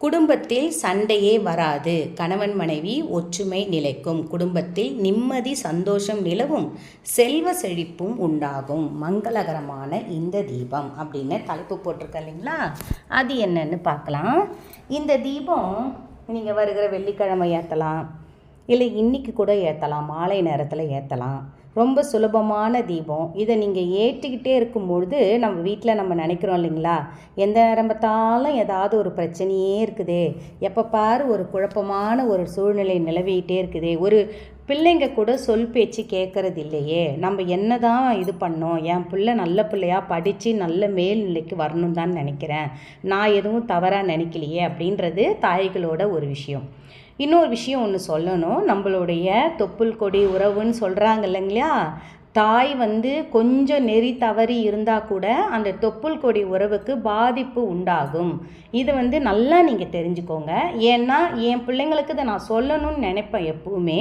குடும்பத்தில் சண்டையே வராது. கணவன் மனைவி ஒற்றுமை நிலைக்கும். குடும்பத்தில் நிம்மதி சந்தோஷம் நிலவும். செல்வ செழிப்பும் உண்டாகும். மங்களகரமான இந்த தீபம் அப்படின்னு தலைப்பு போட்டிருக்க இல்லைங்களா? அது என்னன்னு பார்க்கலாம். இந்த தீபம் நீங்கள் வருகிற வெள்ளிக்கிழமை ஏற்றலாம் இல்லை இன்னைக்கு கூட ஏற்றலாம் மாலை நேரத்தில் ஏற்றலாம் ரொம்ப சுலபமான தீபம். இதை நீங்கள் ஏற்றிக்கிட்டே இருக்கும்பொழுது நம்ம வீட்டில் நம்ம நினைக்கிறோம் இல்லைங்களா? எந்த நேரம் பார்த்தாலும் ஏதாவது ஒரு பிரச்சனையே இருக்குதே. எப்போ பாரு ஒரு குழப்பமான ஒரு சூழ்நிலை நிலவிக்கிட்டே இருக்குதே. ஒரு பிள்ளைங்க கூட சொல் பேச்சு கேட்கறது இல்லையே. நம்ம என்ன தான் இது பண்ணோம்? என் பிள்ளை நல்ல பிள்ளையாக படித்து நல்ல மேல்நிலைக்கு வரணும் தான் நினைக்கிறேன். நான் எதுவும் தவறாக நினைக்கலையே அப்படின்றது தாய்களோட ஒரு விஷயம். இன்னொரு விஷயம் ஒன்று சொல்லணும். நம்மளுடைய தொப்புள் கொடி உறவுன்னு சொல்கிறாங்க இல்லைங்களா? தாய் வந்து கொஞ்சம் நெறி தவறி இருந்தால் கூட அந்த தொப்புள் கொடி உறவுக்கு பாதிப்பு உண்டாகும். இது வந்து நல்லா நீங்கள் தெரிஞ்சுக்கோங்க. ஏன்னா என் பிள்ளைங்களுக்கு இதை நான் சொல்லணும்னு நினைப்பேன் எப்பவுமே.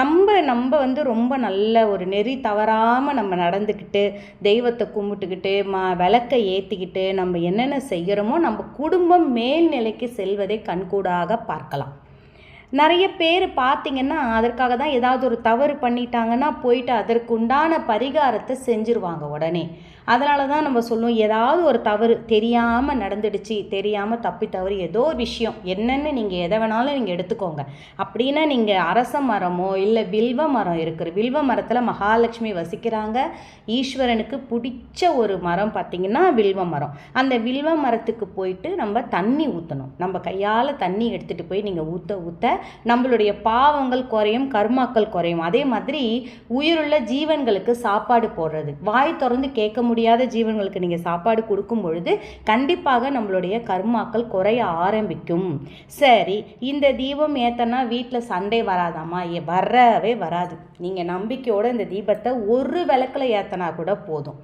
நம்ம நம்ம வந்து ரொம்ப நல்ல ஒரு நெறி தவறாமல் நம்ம நடந்துக்கிட்டு தெய்வத்தை கும்பிட்டுக்கிட்டு ம விளக்கை ஏற்றிக்கிட்டு நம்ம என்னென்ன செய்கிறோமோ நம்ம குடும்பம் மேல்நிலைக்கு செல்வதை கண்கூடாக பார்க்கலாம். நிறைய பேர் பார்த்தீங்கன்னா அதற்காக தான் ஏதாவது ஒரு தவறு பண்ணிட்டாங்கன்னா போயிட்டு அதற்கு உண்டான பரிகாரத்தை செஞ்சுருவாங்க உடனே. அதனால தான் நம்ம சொல்லுவோம் ஏதாவது ஒரு தவறு தெரியாமல் நடந்துடுச்சு தெரியாமல் தப்பி தவறு ஏதோ ஒரு விஷயம் என்னென்னு நீங்கள் எதை வேணாலும் நீங்கள் எடுத்துக்கோங்க. அப்படின்னா நீங்கள் அரச மரமோ இல்லை வில்வ மரம் இருக்குது வில்வ மரத்தில் மகாலட்சுமி வசிக்கிறாங்க. ஈஸ்வரனுக்கு பிடிச்ச ஒரு மரம் பார்த்திங்கன்னா வில்வ மரம். அந்த வில்வ மரத்துக்கு போயிட்டு நம்ம தண்ணி ஊற்றணும் நம்ம கையால் தண்ணி எடுத்துகிட்டு போய் நீங்கள் ஊற்ற ஊற்ற நம்மளுடைய பாவங்கள் குறையும் கர்மாக்கள் குறையும். அதே மாதிரி உயிருள்ள ஜீவன்களுக்கு சாப்பாடு போடுறது. வாய் திறந்து கேட்க முடியாத ஜீவன்களுக்கு நீங்கள் சாப்பாடு கொடுக்கும் பொழுது கண்டிப்பாக நம்மளுடைய கர்மாக்கள் குறைய ஆரம்பிக்கும். சரி இந்த தீபம் ஏத்தனா வீட்டில் சண்டை வராதாமா? வரவே வராது. நீங்கள் நம்பிக்கையோடு இந்த தீபத்தை ஒரு விளக்கில் ஏற்றினா கூட போதும்.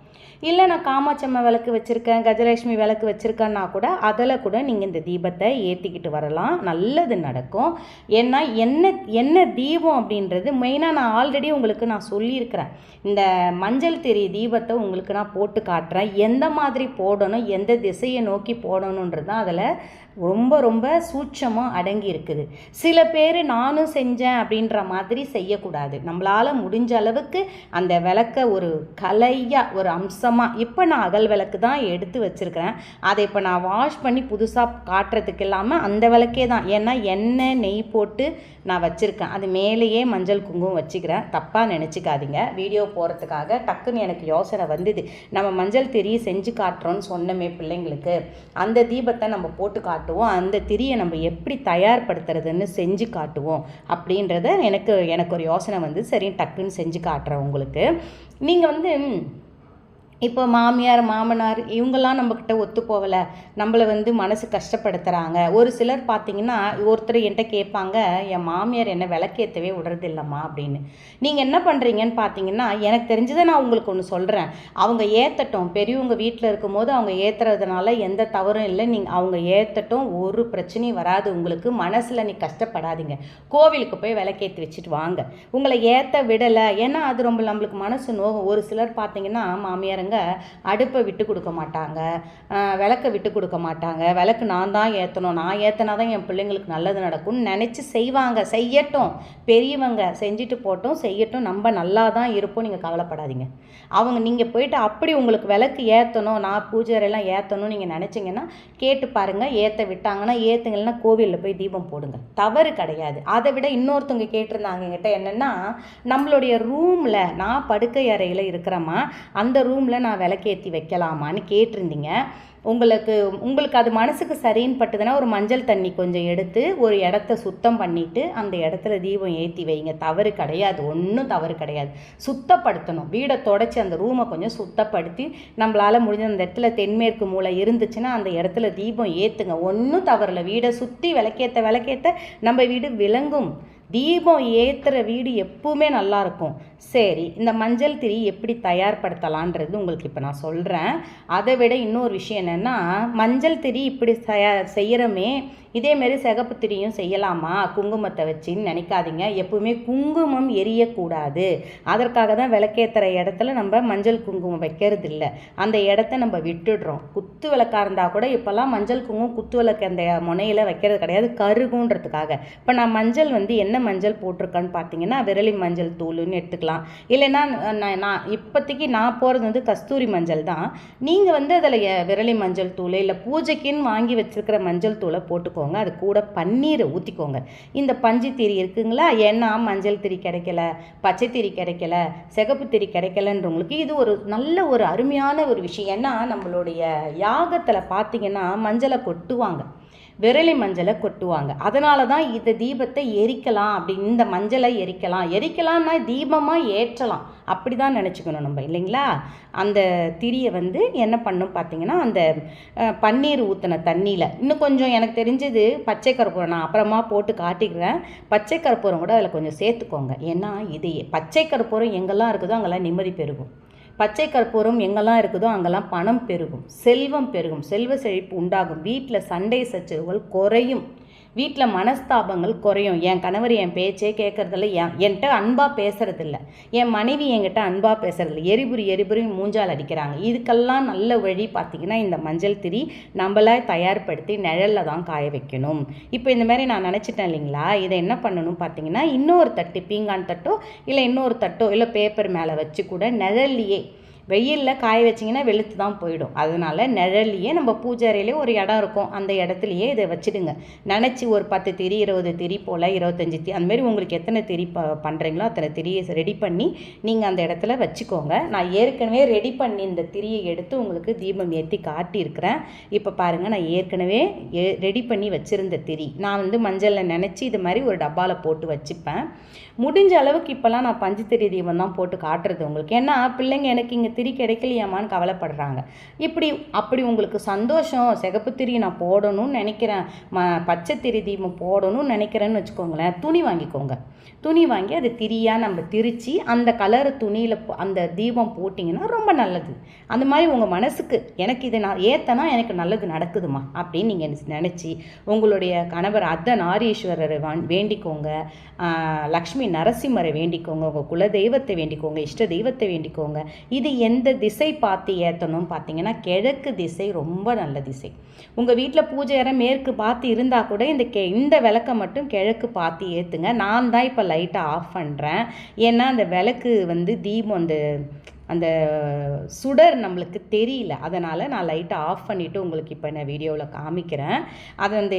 இல்லை நான் காமாட்சம்மா விளக்கு வச்சுருக்கேன் கஜலட்சுமி விளக்கு வச்சுருக்கேன்னா கூட அதில் கூட நீங்கள் இந்த தீபத்தை ஏற்றிக்கிட்டு வரலாம். நல்லது நடக்கும். ஏன்னா என்ன என்ன தீபம் அப்படின்றது மெயினாக நான் ஆல்ரெடி உங்களுக்கு நான் சொல்லியிருக்கிறேன். இந்த மஞ்சள் திரி தீபத்தை உங்களுக்கு நான் போட்டு காட்டுறேன். எந்த மாதிரி போடணும் எந்த திசையை நோக்கி போடணுன்றது தான் அதில் ரொம்ப ரொம்ப சூட்சமாக அடங்கி இருக்குது. சில பேர் நானும் செஞ்சேன் அப்படின்ற மாதிரி செய்யக்கூடாது. நம்மளால் முடிஞ்ச அளவுக்கு அந்த விளக்க ஒரு கலையாக ஒரு அம்சமாக இப்போ நான் அகல் விளக்கு தான் எடுத்து வச்சுருக்கிறேன். அதை இப்போ நான் வாஷ் பண்ணி புதுசாக காட்டுறதுக்கு இல்லாமல் அந்த விளக்கே தான். ஏன்னா எண்ணெய் நெய் போட்டு நான் வச்சுருக்கேன். அது மேலேயே மஞ்சள் குங்குமம் வச்சுக்கிறேன். தப்பாக நினச்சிக்காதீங்க. வீடியோ போகிறதுக்காக டக்குன்னு எனக்கு யோசனை வந்தது. நம்ம மஞ்சள் திரி செஞ்சு காட்டுறோன்னு சொன்னமே பிள்ளைங்களுக்கு. அந்த தீபத்தை நம்ம போட்டு காட்டுவோம். அந்த திரியை நம்ம எப்படி தயார்படுத்துறதுன்னு செஞ்சு காட்டுவோம். அப்படின்றத எனக்கு எனக்கு ஒரு யோசனை வந்து சரி டக்குன்னு செஞ்சு காட்டுறேன் உங்களுக்கு. நீங்கள் வந்து இப்போ மாமியார் மாமனார் இவங்கெல்லாம் நம்மக்கிட்ட ஒத்து போகலை. நம்மளை வந்து மனசு கஷ்டப்படுத்துகிறாங்க ஒரு சிலர் பார்த்தீங்கன்னா ஒருத்தர் என்கிட்ட கேட்பாங்க என் மாமியார் என்னை விளக்கேற்றவே விடுறது இல்லைம்மா அப்படின்னு. நீங்கள் என்ன பண்ணுறீங்கன்னு பார்த்தீங்கன்னா எனக்கு தெரிஞ்சதை நான் உங்களுக்கு ஒன்று சொல்கிறேன் அவங்க ஏற்றட்டும் பெரியவங்க வீட்டில் இருக்கும்போது அவங்க ஏற்றுறதுனால எந்த தவறும் இல்லை. நீங்கள் அவங்க ஏற்றட்டும் ஒரு பிரச்சனையும் வராது உங்களுக்கு. மனசில் நீ கஷ்டப்படாதீங்க. கோவிலுக்கு போய் விளக்கேற்றி வச்சுட்டு வாங்க. உங்களை ஏற்ற விடலை. ஏன்னா அது ரொம்ப நம்மளுக்கு மனசு நோகும். ஒரு சிலர் பார்த்தீங்கன்னா மாமியாருங்க அடுப்பை விட்டு கொடுக்க மாட்டாங்க. விளக்க விட்டு கொடுக்க மாட்டாங்க. விளக்கு நான் தான் ஏற்றணும் நான் ஏற்றினா தான் என் பிள்ளைங்களுக்கு நல்லது நடக்கும்னு நினச்சி செய்வாங்க. செய்யட்டும். பெரியவங்க செஞ்சுட்டு போட்டோம் செய்யட்டும். நம்ம நல்லா தான் இருப்போம். நீங்கள் கவலைப்படாதீங்க. அவங்க நீங்கள் போயிட்டு அப்படி உங்களுக்கு விளக்கு ஏற்றணும் நான் பூஜை ஏற்றணும் நீங்கள் நினச்சிங்கன்னா கேட்டு பாருங்கள் ஏற்ற விட்டாங்கன்னா ஏற்றுங்கன்னா கோவிலில் போய் தீபம் போடுங்க. தவறு கிடையாது. அதை விட இன்னொருத்தவங்க கேட்டிருந்தாங்க என்கிட்ட என்னென்னா நம்மளுடைய ரூமில் நான் படுக்கை அறையில் இருக்கிறேம்மா. அந்த ரூமில் நான் விளக்கேற்றி வைக்கலாமான்னு கேட்டிருந்தீங்க. உங்களுக்கு உங்களுக்கு அது மனசுக்கு சரின்னு பட்டுதுன்னா ஒரு மஞ்சள் தண்ணி கொஞ்சம் எடுத்து ஒரு இடத்த சுத்தம் பண்ணிவிட்டு அந்த இடத்துல தீபம் ஏற்றி வைங்க. தவறு கிடையாது. ஒன்றும் தவறு கிடையாது. சுத்தப்படுத்தணும். வீடை தொடச்சி அந்த ரூமை கொஞ்சம் சுத்தப்படுத்தி நம்மளால் முடிஞ்ச அந்த இடத்துல தென்மேற்கு மூளை இருந்துச்சுன்னா அந்த இடத்துல தீபம் ஏற்றுங்க ஒன்றும் தவறில்லை. வீடை சுற்றி விளக்கேற்ற விளக்கேற்ற நம்ம வீடு விளங்கும். தீபம் ஏற்றுற வீடு எப்பவுமே நல்லா இருக்கும். சரி இந்த மஞ்சள் திரி எப்படி தயார்படுத்தலான்றது உங்களுக்கு இப்போ நான் சொல்கிறேன் அதை விட இன்னொரு விஷயம் என்னென்னா மஞ்சள் திரி இப்படி தயார் செய்கிறோமே இதேமாரி சிகப்பு திரியும் செய்யலாமா? குங்குமத்தை வச்சுன்னு நினைக்காதீங்க. எப்பவுமே குங்குமம் எரியக்கூடாது. அதற்காக தான் விளக்கேற்றுற இடத்துல நம்ம மஞ்சள் குங்குமம் வைக்கிறது இல்லை அந்த இடத்த நம்ம விட்டுடுறோம். குத்து விளக்காக இருந்தால் கூட இப்போல்லாம் மஞ்சள் குங்குமம் குத்து விளக்கு அந்த முனையில் வைக்கிறது கிடையாது. கருகுன்றதுக்காக. இப்போ நான் மஞ்சள் வந்து என்ன மஞ்சள் போட்டிருக்கேன்னு பார்த்தீங்கன்னா விரலி மஞ்சள் தூளுன்னு எடுத்துக்கலாம். இல்லைன்னா நான் நான் இப்போதைக்கு நான் போகிறது வந்து கஸ்தூரி மஞ்சள் தான். நீங்கள் வந்து அதில் விரலி மஞ்சள் தூள் இல்லை பூஜைக்குன்னு வாங்கி வச்சுருக்கிற மஞ்சள் தூளை போட்டுக்கோங்க. அது கூட பன்னீரை ஊற்றிக்கோங்க இந்த பஞ்சு திரி இருக்குங்களா? ஏன்னா மஞ்சள் திரி கிடைக்கல பச்சை திரி கிடைக்கல சிகப்பு திரி கிடைக்கலன்றவங்களுக்கு இது ஒரு நல்ல ஒரு அருமையான ஒரு விஷயம். ஏன்னா நம்மளுடைய யாகத்தில் பார்த்தீங்கன்னா மஞ்சளை கொட்டுவாங்க. விரலி மஞ்சளை கொட்டுவாங்க. அதனால தான் இந்த தீபத்தை எரிக்கலாம் அப்படி இந்த மஞ்சளை எரிக்கலாம். எரிக்கலாம்னா தீபமாக ஏற்றலாம். அப்படி தான் நினச்சிக்கணும் நம்ம இல்லைங்களா? அந்த திரியை வந்து என்ன பண்ணும் பார்த்தீங்கன்னா அந்த பன்னீர் ஊற்றின தண்ணியில் இன்னும் கொஞ்சம் எனக்கு தெரிஞ்சது பச்சை கற்பூரம் நான் அப்புறமா போட்டு காட்டிக்கிறேன். பச்சை கற்பூரம் கூட அதில் கொஞ்சம் சேர்த்துக்கோங்க. ஏன்னா இது பச்சை கற்பூரம் எங்கெல்லாம் இருக்குதோ அங்கெல்லாம் நிம்மதி பெருகும். பச்சை கற்பூரம் எங்கெல்லாம் இருக்குதோ அங்கெல்லாம் பணம் பெருகும் செல்வம் பெருகும் செல்வ செழிப்பு உண்டாகும். வீட்டில் சண்டை சச்சரவுகள் குறையும். வீட்டில் மனஸ்தாபங்கள் குறையும். என் கணவர் என் பேச்சே கேட்குறதில்ல என் என்கிட்ட அன்பாக பேசுகிறதில்ல என் மனைவி என்கிட்ட அன்பாக பேசுகிறதில்ல எரிபுரி எரிபுரி மூஞ்சால் அடிக்கிறாங்க. இதுக்கெல்லாம் நல்ல வழி பார்த்திங்கன்னா இந்த மஞ்சள் திரி நம்மள தயார்படுத்தி நிழலில் தான் காய வைக்கணும். இப்போ இந்த மாதிரி நான் நினச்சிட்டேன் இல்லைங்களா? இதை என்ன பண்ணணும் பார்த்தீங்கன்னா இன்னொரு தட்டு பீங்கான் தட்டோ இல்லை இன்னொரு தட்டோ இல்லை பேப்பர் மேலே வச்சு கூட நிழல்லையே வெயிலில் காய வச்சிங்கன்னா வெளுத்து தான் போயிடும். அதனால் நிழல்லையே நம்ம பூஜை அறையிலே ஒரு இடம் இருக்கும். அந்த இடத்துலையே இதை வச்சுடுங்க. நினச்சி ஒரு பத்து திரி இருபது திரி போல் இருபத்தஞ்சி திரி அந்தமாரி உங்களுக்கு எத்தனை திரி ப பண்ணுறீங்களோ அத்தனை திரியை ரெடி பண்ணி நீங்கள் அந்த இடத்துல வச்சுக்கோங்க. நான் ஏற்கனவே ரெடி பண்ணி இந்த திரியை எடுத்து உங்களுக்கு தீபம் ஏற்றி காட்டியிருக்கிறேன். இப்போ பாருங்கள் நான் ஏற்கனவே ஏ ரெடி பண்ணி வச்சுருந்த திரி. நான் வந்து மஞ்சளில் நினச்சி இது மாதிரி ஒரு டப்பாவில் போட்டு வச்சுப்பேன். முடிஞ்ச அளவுக்கு இப்போல்லாம் நான் பஞ்சு திரி தீபம் தான் போட்டு காட்டுறது உங்களுக்கு. ஏன்னா பிள்ளைங்க எனக்கு இங்கே திரி கிடைக்கலையாமான்னு கவலைப்படுறாங்க. இப்படி அப்படி உங்களுக்கு சந்தோஷம் சிகப்பு திரி நான் போடணும்னு நினைக்கிறேன் ம பச்சை திரி தீபம் போடணும்னு நினைக்கிறேன்னு வச்சுக்கோங்களேன் துணி வாங்கிக்கோங்க. துணி வாங்கி அதை திரியாக நம்ம திரித்து அந்த கலர் துணியில் அந்த தீபம் போட்டிங்கன்னா ரொம்ப நல்லது. அந்த மாதிரி உங்கள் மனசுக்கு எனக்கு இதை நான் ஏற்றனா எனக்கு நல்லது நடக்குதுமா? அப்படின்னு நீங்கள் நினச்சி உங்களுடைய கணவர் அத்த நாரீஸ்வரரை வேண்டிக்கோங்க. லக்ஷ்மி நரசிம்மரை வேண்டிக்கோங்க. உங்கள் குல தெய்வத்தை வேண்டிக்கோங்க. இஷ்ட தெய்வத்தை வேண்டிக்கோங்க. இது எந்த திசை பார்த்து ஏற்றணும் பார்த்தீங்கன்னா கிழக்கு திசை ரொம்ப நல்ல திசை. உங்கள் வீட்டில் பூஜை அறை மேற்கு பார்த்து இருந்தால் கூட இந்த கே இந்த விளக்கை மட்டும் கிழக்கு பார்த்து ஏற்றுங்க நான் தான் இப்போ லைட்டை ஆஃப் பண்ணுறேன் ஏன்னா அந்த விளக்கு வந்து தீபம் அந்த அந்த சுடர் நம்மளுக்கு தெரியல. அதனால் நான் லைட்டை ஆஃப் பண்ணிவிட்டு உங்களுக்கு இப்போ நான் வீடியோவில் காமிக்கிறேன். அது அந்த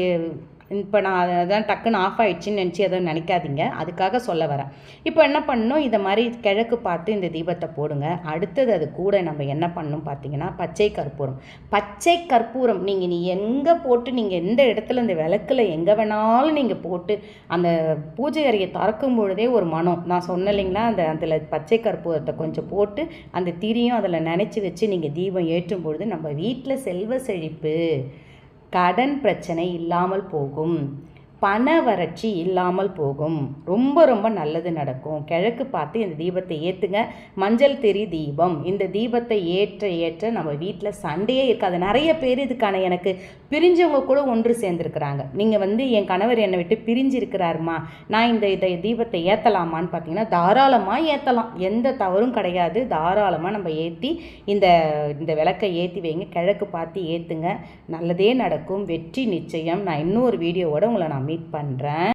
இப்போ நான் அதான் டக்குன்னு ஆஃப் ஆகிடுச்சின்னு நினச்சி எதுவும் நினைக்காதீங்க. அதுக்காக சொல்ல வரேன். இப்போ என்ன பண்ணணும்? இதை மாதிரி கிழக்கு பார்த்து இந்த தீபத்தை போடுங்க. அடுத்தது அது கூட நம்ம என்ன பண்ணணும் பார்த்தீங்கன்னா பச்சை கற்பூரம். பச்சை கற்பூரம் நீங்கள் நீ எங்கே போட்டு நீங்கள் எந்த இடத்துல இந்த விளக்கில் எங்கே வேணாலும் நீங்கள் போட்டு அந்த பூஜை அறையை திறக்கும் பொழுதே ஒரு மனம். நான் சொன்ன இல்லைங்களா? அந்த அதில் பச்சை கற்பூரத்தை கொஞ்சம் போட்டு அந்த திரியும் அதில் நினச்சி வச்சு நீங்கள் தீபம் ஏற்றும் பொழுது நம்ம வீட்டில் செல்வ செழிப்பு. கடன் பிரச்சனை இல்லாமல் போகும். பண வறட்சி இல்லாமல் போகும். ரொம்ப ரொம்ப நல்லது நடக்கும். கிழக்கு பார்த்து இந்த தீபத்தை ஏற்றுங்க மஞ்சள் தெரி தீபம். இந்த தீபத்தை ஏற்ற ஏற்ற நம்ம வீட்டில் சண்டையே இருக்காது. நிறைய பேர் இதுக்கான எனக்கு பிரிஞ்சவங்க கூட ஒன்று சேர்ந்துருக்குறாங்க. நீங்கள் வந்து என் கணவர் என்னை விட்டு பிரிஞ்சிருக்கிறாருமா? நான் இந்த இதை தீபத்தை ஏற்றலாமான்னு பார்த்தீங்கன்னா தாராளமாக ஏற்றலாம் எந்த தவறும் கிடையாது. தாராளமாக நம்ம ஏற்றி இந்த இந்த விளக்கை ஏற்றி வைங்க. கிழக்கு பார்த்து ஏற்றுங்க நல்லதே நடக்கும். வெற்றி நிச்சயம். நான் இன்னொரு வீடியோவோட உங்களை நான் மீட் பண்ணுறேன்